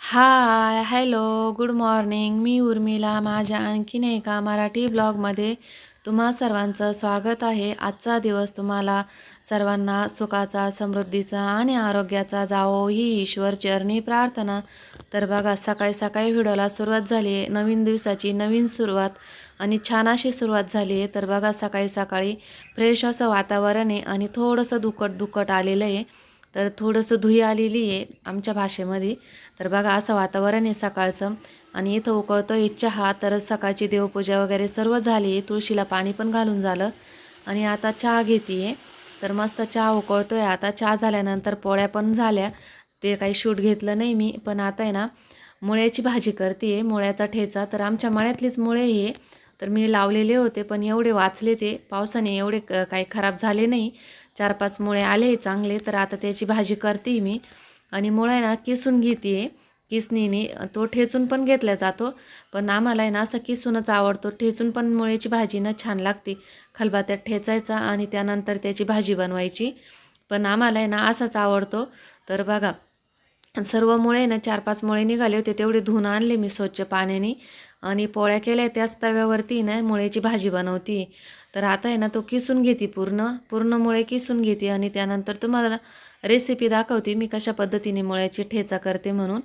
हाय hello good morning मी उर्मिला. माझ्या आणखीन एका मराठी ब्लॉगमध्ये तुम्हा सर्वांचं स्वागत आहे. आजचा दिवस तुम्हाला सर्वांना सुखाचा समृद्धीचा आणि आरोग्याचा जावो ही ईश्वर चरणी प्रार्थना. तर बघा सकाळी सकाळी व्हिडिओला सुरुवात झाली आहे. नवीन दिवसाची नवीन सुरुवात आणि छान अशी सुरुवात झाली आहे. तर बघा सकाळी सकाळी फ्रेश असं वातावरण आहे आणि थोडंसं दुखट दुखट आलेलं आहे. तर थोडंसं धुई आलेली आहे आमच्या भाषेमध्ये. तर बघा असं वातावरण आहे सकाळचं. आणि इथं उकळतो आहे चहा तर सकाळची देवपूजा वगैरे सर्व झाली आहे. तुळशीला पाणी पण घालून झालं. आणि आता चहा घेते तर मस्त चहा उकळतो आहे आता चहा झाल्यानंतर पोळ्या पण झाल्या. ते काही शूट घेतलं नाही मी. पण आता आहे ना मुळ्याची भाजी करते आहे मुळ्याचा ठेचा. तर आमच्या मळ्यातलीच मुळे आहे तर मी लावलेले होते पण एवढे वाचले ते. पावसाने एवढे क- काही खराब झाले नाही. चार पाच मुळे आले चांगले तर आता त्याची भाजी करते मी. आणि मुळे ना किसून घेते. किसणीने तो ठेचून पण घेतला जातो. पण आम्हाला आहे ना असं किसूनच आवडतो. ठेचून पण मुळ्याची भाजी ना छान लागते. खलबात्यात ठेचायचा आणि त्यानंतर त्याची भाजी बनवायची. पण आम्हाला आहे ना असाच आवडतो. तर बघा सर्व मुळे ना चार पाच मुळे निघाले होते. तेवढे धुवून आणले मी स्वच्छ पाण्याने. आणि पोळ्या केल्या त्याच तव्यावरती ना मुळ्याची भाजी बनवती. तर आता आहे ना तो किसून घेते पूर्ण पूर्ण मुळे किसून घेते आणि त्यानंतर तुम्हाला रेसिपी दाखवते मी कशा पद्धतीने मुळ्याची ठेचा करते म्हणून.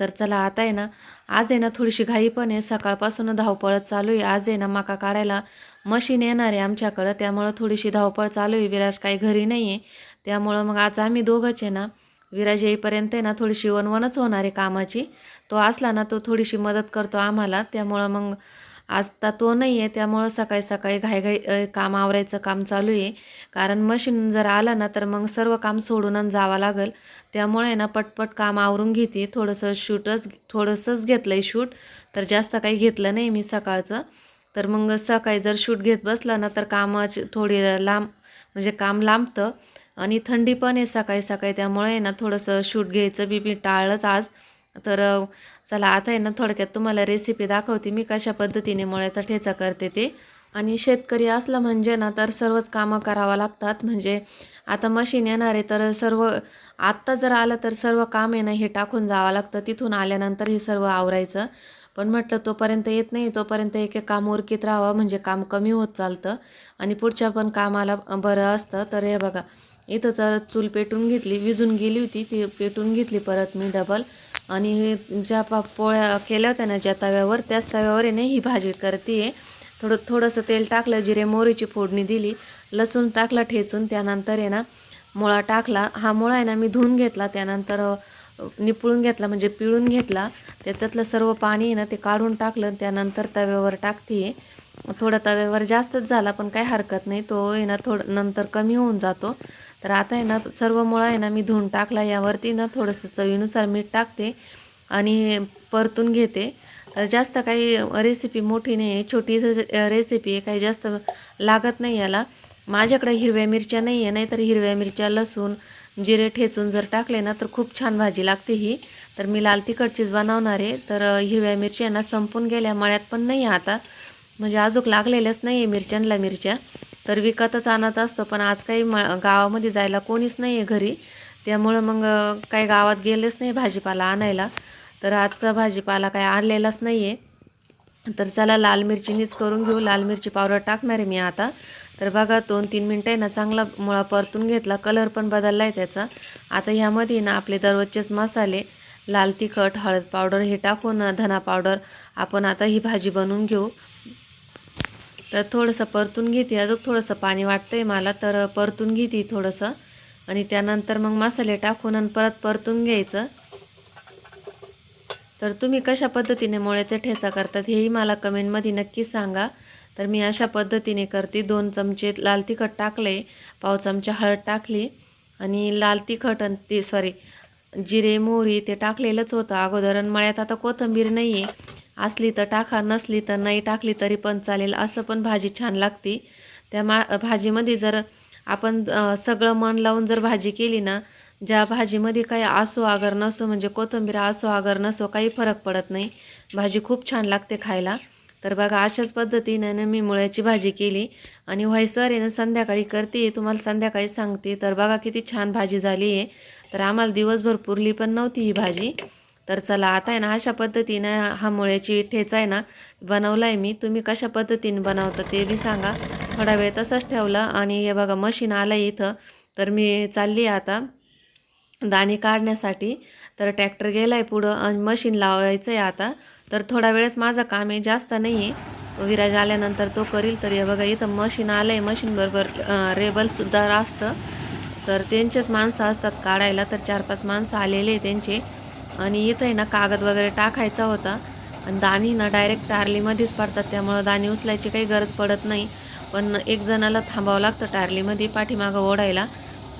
तर चला आता आहे ना आज आहे ना थोडीशी घाई पण आहे. सकाळपासून धावपळ चालू आहे. आज आहे ना माका काढायला मशीन येणार आहे आमच्याकडं. त्यामुळं थोडीशी धावपळ चालू आहे. विराज काही घरी नाही आहे त्यामुळं मग आज आम्ही दोघंच आहे ना विराज येईपर्यंत आहे ना थोडीशी वनवनच होणार आहे कामाची. तो असला ना तो थोडीशी मदत करतो आम्हाला. त्यामुळं मग आता तो नाही आहे त्यामुळं सकाळी सकाळी घाईघाई काम आवरायचं काम चालू आहे कारण मशीन जर आलं ना तर मग सर्व काम सोडून जावं लागेल. त्यामुळे ना पटपट काम आवरून घेते. थोडंसं शूटच थोडंसंच घेतलं आहे शूट तर जास्त काही घेतलं नाही मी सकाळचं. तर मग सकाळी जर शूट घेत बसला ना तर कामाची थोडी लांब म्हणजे काम लांबतं. आणि थंडी पण आहे सकाळी सकाळी त्यामुळे आहे ना थोडंसं शूट घ्यायचं बी मी टाळलंच आज. तर चला आता आहे ना थोडक्यात तुम्हाला रेसिपी दाखवते मी कशा पद्धतीने मुळ्याचा ठेचा करते ते. आणि शेतकरी असलं म्हणजे ना तर सर्वच कामं करावं लागतात. म्हणजे आता मशीन येणार आहे तर सर्व आत्ता जर आलं तर सर्व काम आहे ना हे टाकून जावं लागतं. तिथून आल्यानंतर हे सर्व आवरायचं. पण म्हटलं तोपर्यंत येत नाही. तोपर्यंत एक एक काम उरकीत राहावं म्हणजे काम कमी होत चालतं. आणि पुढच्या पण कामाला बरं असतं. तर हे बघा इथं तर चूल पेटून घेतली विजून गेली होती ती पेटून घेतली परत मी डबल आणि ज्या पा पोळ्या केल्या होत्या ना ज्या तव्यावर त्याच तव्यावर येणे ही भाजी करते आहे थोडं थोडंसं तेल टाकलं जिरे मोहरीची फोडणी दिली लसूण टाकला ठेचून त्यानंतर आहे ना मुळा टाकला. हा मुळा आहे ना मी धुवून घेतला त्यानंतर निपळून घेतला म्हणजे पिळून घेतला. त्याच्यातलं सर्व पाणी आहे ना ते काढून टाकलं त्यानंतर तव्यावर टाकते थोडा तव्यावर जास्तच झाला पण काही हरकत नाही. तो आहे ना थोडं नंतर कमी होऊन जातो. तर आता आहे ना सर्व मुळा आहे ना मी धुवून टाकला. यावरती ना थोडंसं चवीनुसार मीठ टाकते आणि परतून घेते. तर जास्त काही रेसिपी मोठी नाही आहे. छोटी रेसिपी आहे. काही जास्त लागत नाही याला. माझ्याकडे हिरव्या मिरच्या नाही आहे. नाहीतर हिरव्या मिरच्या लसूण जिरे ठेचून जर टाकले ना तर खूप छान भाजी लागते ही. तर मी लाल तिखटचीच बनवणार आहे. तर हिरव्या मिरच्या ना संपून गेल्या. मळ्यात पण नाही आहे आता. म्हणजे अजूक लागलेल्याच नाही आहे मिरच्यांना मिरच्या. तर विकतच आणत असतो पण आज काही म गावामध्ये जायला कोणीच नाही आहे घरी. त्यामुळं मग काही गावात गेलेच नाही भाजीपाला आणायला. तर आजचा भाजीपाला काही आणलेलाच नाही आहे तर चला लाल मिरचीनीच करून घेऊ. लाल मिरची पावडर टाकणार आहे मी आता. तर बघा दोन तीन मिनटं आहे ना चांगला मुळा परतून घेतला. कलर पण बदलला आहे त्याचा. आता ह्यामध्ये ना आपले दररोजचेच मसाले लाल तिखट हळद पावडर हे टाकून धना पावडर आपण आता ही भाजी बनवून घेऊ. तर थोडंसं परतून घेते. अजून थोडंसं पाणी वाटतंय मला तर परतून घेते थोडंसं. आणि त्यानंतर मग मसाले टाकून आणि परत परतून घ्यायचं. तर तुम्ही कशा पद्धतीने मोळ्याचा ठेचा करतात हेही मला कमेंटमध्ये नक्की सांगा. तर मी अशा पद्धतीने करते. दोन चमचे लाल तिखट टाकले पाव चमचा हळद टाकली आणि लाल तिखट आणि ते सॉरी जिरे मोहरी ते टाकलेलंच होतं अगोदर. आणि मळ्यात आता कोथिंबीर नाही आहे असली तर टाका नसली तर नाही टाकली तरी पण चालेल. असं पण भाजी छान लागते. त्या मा भाजीमध्ये जर आपण सगळं मन लावून जर भाजी केली ना ज्या भाजीमध्ये काही असो आगर नसो म्हणजे कोथिंबीर असो आगर नसो काही फरक पडत नाही. भाजी खूप छान लागते खायला. तर बघा अशाच पद्धतीनं मी मुळ्याची भाजी केली. आणि व्हायसर आहे ना संध्याकाळी करते तुम्हाला संध्याकाळी सांगते. तर बघा किती छान भाजी झाली आहे. तर आम्हाला दिवसभर पुरली पण नव्हती ही भाजी. तर चला आता आहे ना अशा पद्धतीनं हा मुळ्याची ठेचा आहे ना बनवला आहे मी. तुम्ही कशा पद्धतीने बनवता ते बी सांगा. थोडा वेळ तसंच ठेवलं आणि हे बघा मशीन आलं आहे इथं. तर मी चालली आहे आता दाणे काढण्यासाठी. तर ट्रॅक्टर गेला आहे पुढं आणि मशीन लावायचं आहे आता. तर थोडा वेळेस माझं काम आहे जास्त नाही आहे विराज आल्यानंतर तो करील तर हे बघा इथं मशीन आलं आहे मशीनबरोबर रेबलसुद्धा असतं. तर त्यांचेच माणसं असतात काढायला. तर चार पाच माणसं आलेले त्यांचे. आणि इथं आहे ना कागद वगैरे टाकायचा होता. आणि दाणी ना डायरेक्ट टारलीमध्येच पडतात त्यामुळं दाणी उचलायची काही गरज पडत नाही. पण एक जणाला थांबावं लागतं टारलीमध्ये पाठीमागं ओढायला.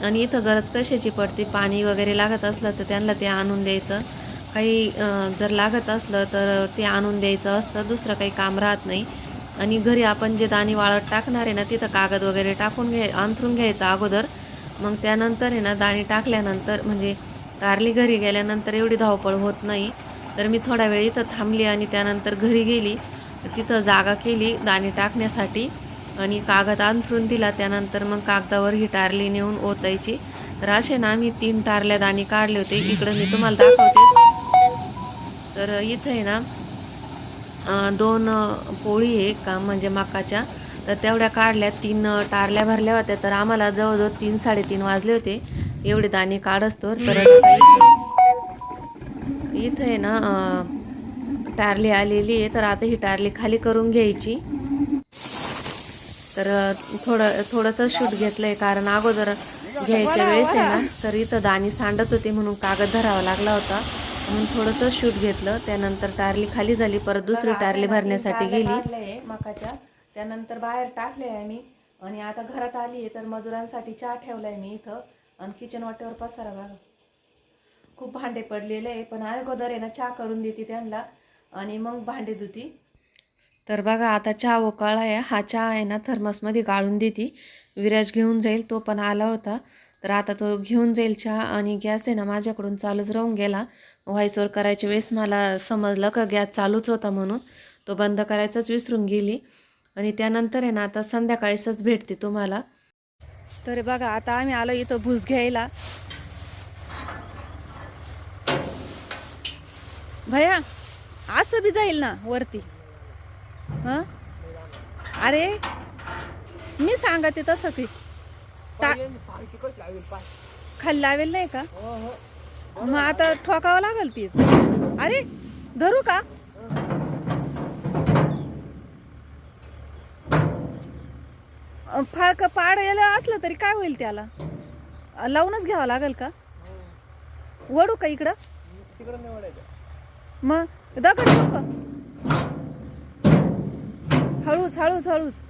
आणि इथं गरज कशाची पडते? पाणी वगैरे लागत असलं तर त्यांना ते आणून द्यायचं. काही जर लागत असलं तर ते आणून द्यायचं असतं दुसरं काही काम राहत नाही. आणि घरी आपण जे दाणी वाळत टाकणार आहे ना तिथं कागद वगैरे टाकून घ्याय अंथरून घ्यायचं अगोदर. मग त्यानंतर आहे ना दाणी टाकल्यानंतर म्हणजे कारली घरी गेल्यानंतर एवढी धावपळ होत नाही. तर मी थोडा वेळ इथं थांबली आणि त्यानंतर घरी गेली. तिथं जागा केली दाणे टाकण्यासाठी आणि कागद अंथरून दिला. त्यानंतर मग कागदावर ही टारली नेऊन ओतायची. तर असे ना आम्ही तीन टारल्या दाणे काढले होते. इकडं मी तुम्हाला दाखवते. तर इथं आहे ना दोन पोळी आहे का म्हणजे मकाच्या. तर तेवढ्या काढल्या. तीन टारल्या भरल्या होत्या. तर आम्हाला जवळजवळ तीन साडेतीन वाजले होते. एवढे दाणे काढसतो तर इथं- आहे ना टारली आलेली आहे. तर आता ही टारली खाली करून घ्यायची. तर थोडं थोडंसं शूट घेतलंय. कारण अगोदर घ्यायच्या वेळेस आहे ना तर इथं दाणी सांडत होते म्हणून कागद धरावा लागला होता. म्हणून थोडंसं शूट घेतलं. त्यानंतर टारली खाली झाली. परत दुसरी टारली भरण्यासाठी गेली. मकाच्या. त्यानंतर बाहेर टाकले आहे मी आणि आता घरात आली आहे. तर मजुरांसाठी चहा ठेवलाय मी इथं. आणि किचन वाटेवर पसारा बघा. खूप भांडे पडलेले आहे पण अगोदर आहे ना चहा करून देते त्यांना आणि मग भांडे धुती. तर बघा आता चहा ओकाळा आहे. हा चहा आहे ना थर्मसमध्ये गाळून देते. विराज घेऊन जाईल तो पण आला होता. तर आता तो घेऊन जाईल चहा आणि गॅस आहे ना माझ्याकडून चालूच राहून गेला. व्हॉइसवर करायच्या वेळेस मला समजलं का गॅस चालूच होता म्हणून. तो बंद करायचाच विसरून गेली. आणि त्यानंतर आहे ना आता संध्याकाळीसच भेटते तुम्हाला. तर बघा आता आम्ही आलो इथं भूस घ्यायला. भया असं बी जाईल ना वरती. हं? अरे मी सांगते तसं ते. खाली लावेल नाही का? मग आता ठोकावं लागल ती. अरे धरू का? फाळक पाड याला असलं तरी काय होईल त्याला? लावूनच घ्यावं लागेल का? वडू का इकडं? मग दगड का? हळूच हळूच हळूच.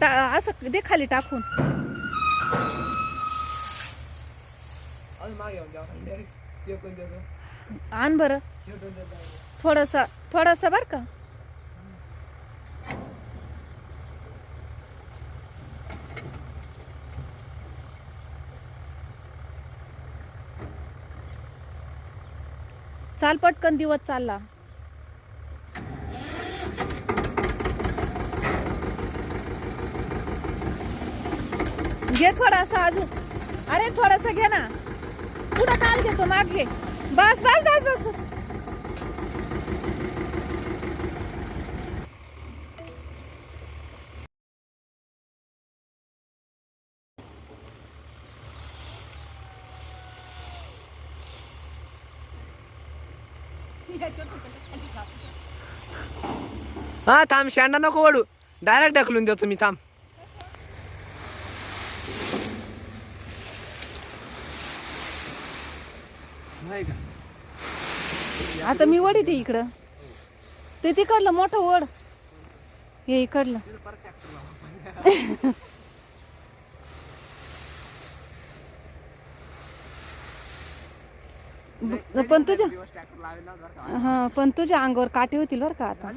टा असं दे खाली टाकून. आण बरं. थोडस थोडस बरं का? चाल पटकन दिवस चालला. घे थोडासा अजून. अरे थोडासा घे ना. पुढं काल घेतो माग? घे बस बस बस बस बस. हा थांब शेंडा नको वडू डायरेक्ट ढकलून देतो मी थांब. नाही का? आता मी वड येते इकडं. ते तिकडलं मोठं वड. हे इकडलं. पण तुझ्या हा पण तुझ्या अंगावर काटे होतील बरं का आता.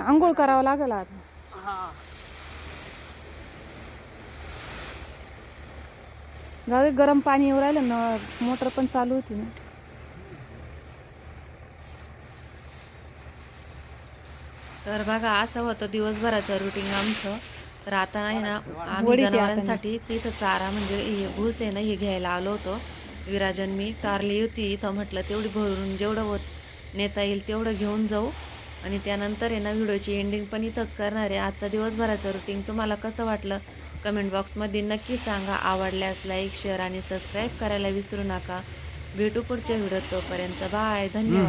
आंघोळ करावं लागेल आता. हा. जाऊ दे गरम पाणी येऊ राहिलं नळ मोटर पण चालू होती ना. तर बघा असं होतं दिवसभराचं रुटीन आमचं. तर आता आहे ना आम्ही जनावरांसाठी तिथं चारा म्हणजे हे भूस आहे ना हे घ्यायला आलो होतो. विराजन मी कारली होती इथं म्हटलं तेवढी भरून जेवढं होत नेता येईल तेवढं घेऊन जाऊ. आणि त्यानंतर आहे ना व्हिडिओची एंडिंग पण इथंच करणार आहे. आजचा दिवसभराचं रुटीन तुम्हाला कसं वाटलं? कमेंट बॉक्समध्ये नक्की सांगा. आवडल्यास लाईक शेअर आणि सबस्क्राईब करायला विसरू नका. भेटू पुढच्या व्हिडिओ तोपर्यंत. बाय धन्यवाद.